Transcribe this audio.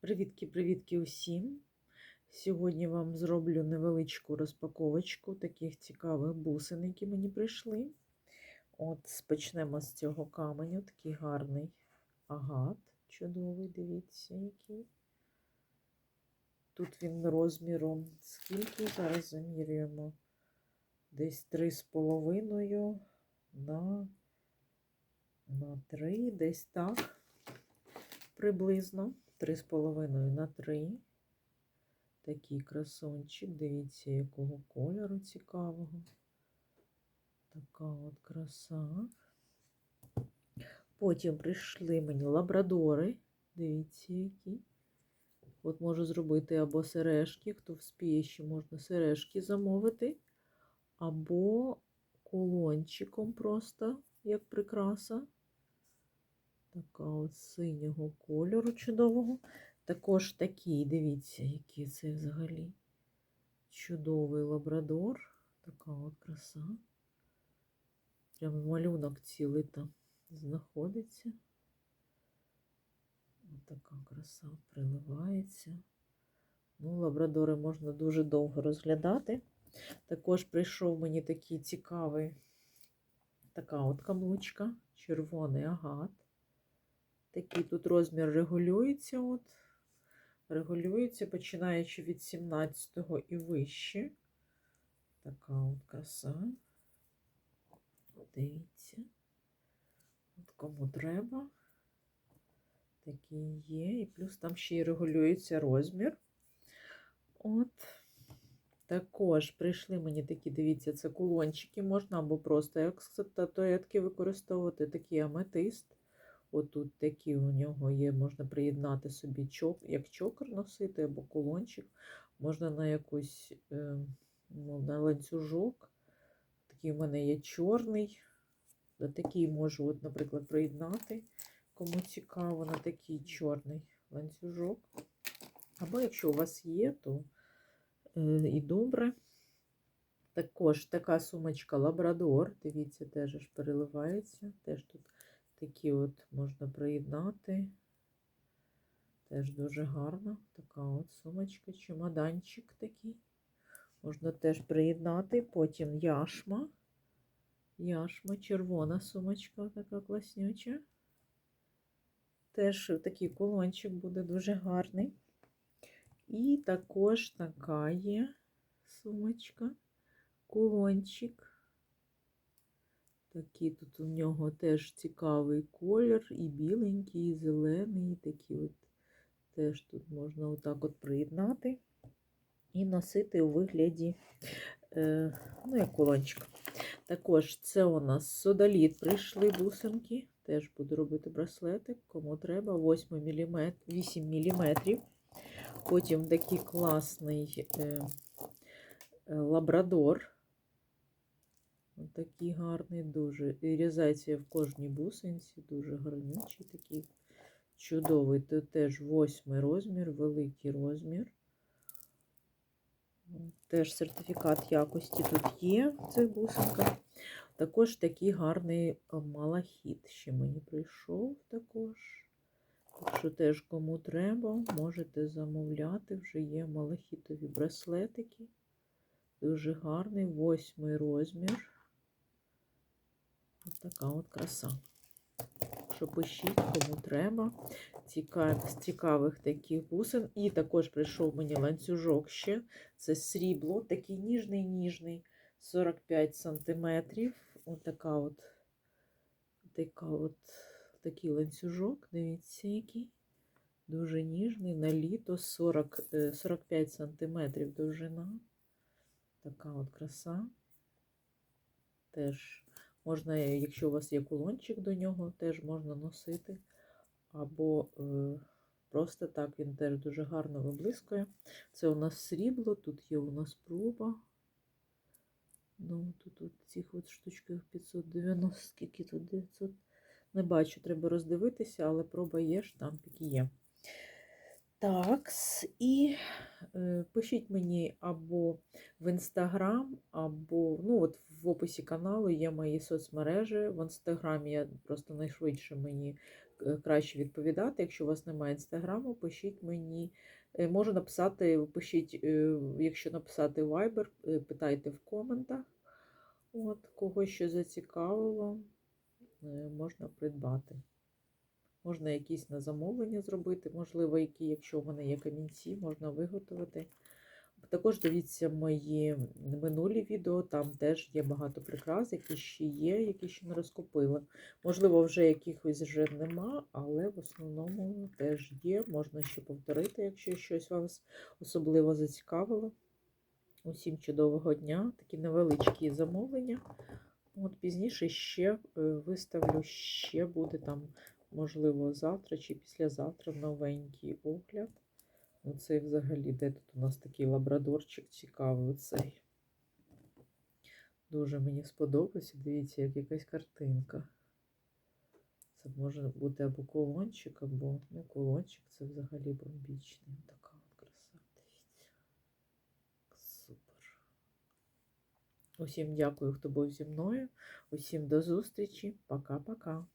Привітки-привітки усім! Сьогодні вам зроблю невеличку розпаковочку таких цікавих бусин, які мені прийшли. От Почнемо з цього каменю. Такий гарний агат. Чудовий, дивіться, який. Тут він розміром скільки? Зараз замірюємо. Десь 3,5 на, на 3, десь так, приблизно. 3,5 на 3. Такий красончик. Дивіться, якого кольору цікавого. Така от краса. Потім прийшли мені лабрадори. Дивіться, які. От можу зробити або сережки, хто вспіє, ще можна сережки замовити, або кулончиком просто, як прикраса. Така от синього кольору чудового. Також такий, дивіться, який це взагалі чудовий лабрадор. Така от краса. Прям малюнок цілий там знаходиться. Ось така краса приливається. Ну, лабрадори можна дуже довго розглядати. Також прийшов мені такий цікавий така от каблучка, червоний агат. Такий тут розмір регулюється. От. Регулюється, починаючи від 17-го і вище. Така от краса. Дивіться. От кому треба. Такий є. І плюс там ще й регулюється розмір. От. Також прийшли мені такі, дивіться, це кулончики можна або просто як статуетки використовувати, такий аметист. Отут такі у нього є, можна приєднати собі чок, як чокер носити, або кулончик. Можна на якусь е, ну, на ланцюжок. Такий у мене є чорний. Такий можу, от, наприклад, приєднати, кому цікаво, на такий чорний ланцюжок. Або якщо у вас є, то е, і добре. Також така сумочка Лабрадор. Дивіться, теж аж переливається. Теж тут Такі от можна приєднати. Теж дуже гарна. Така от сумочка, чемоданчик такий. Можна теж приєднати. Потім яшма. Яшма, червона сумочка, така класнюча. Теж такий кулончик буде дуже гарний. І також така є сумочка, кулончик. Такий тут у нього теж цікавий колір, і біленький, і зелений, і такі от теж тут можна отак от приєднати і носити у вигляді, е, ну, як кулончик. Також це у нас содаліт прийшли бусинки. Теж буду робити браслетик, кому треба, 8 мм, 8 мм. Потім такий класний е, е, лабрадор. Такий гарний, дуже. І різається в кожній бусинці, дуже гарнючий, такий чудовий. Тут теж восьмий розмір, великий розмір. Теж сертифікат якості тут є в цих бусинках. Також такий гарний малахіт ще мені прийшов також. Якщо теж кому треба, можете замовляти, вже є малахітові браслетики. Дуже гарний восьмий розмір. Ось така от краса. Що пишіть, кому треба. Цікав, з цікавих таких бусин. І також прийшов мені ланцюжок ще. Це срібло, такий ніжний-ніжний, 45 см. Ось така от, така от, такий ланцюжок. Дивіться, який. Дуже ніжний, на літо 40, 45 см довжина. Така от краса. Теж Можна, якщо у вас є кулончик до нього, теж можна носити. Або е, просто так він теж дуже гарно виблискує. Це у нас срібло, тут є у нас проба. Ну, Тут, тут цих от штучках 590, скільки тут 900. Не бачу, треба роздивитися, але проба є, штампик є. Так, і е, пишіть мені або в інстаграм, або ну от в описі каналу є мої соцмережі. В інстаграмі я просто найшвидше мені е, краще відповідати. Якщо у вас немає інстаграму, пишіть мені. Е, Можу написати, пишіть, е, якщо написати Viber, е, питайте в коментах. От, кого що зацікавило, е, можна придбати. Можна якісь на замовлення зробити, можливо, які, якщо в мене є камінці, можна виготовити. Також дивіться мої минулі відео, там теж є багато прикрас, які ще є, які ще не розкупила. Можливо, вже якихось вже нема, але в основному теж є. Можна ще повторити, якщо щось вас особливо зацікавило. Усім чудового дня, такі невеличкі замовлення. От Пізніше ще е, виставлю, ще буде там, можливо, завтра чи післязавтра новенький огляд. Оцей взагалі, де тут у нас такий лабрадорчик цікавий оцей. Дуже мені сподобався. Дивіться, як якась картинка. Це може бути або колончик, або ну, колончик це взагалі бомбічний. Така от краса. Дивіться. Супер. Усім дякую, хто був зі мною. Усім до зустрічі. Пока-пока.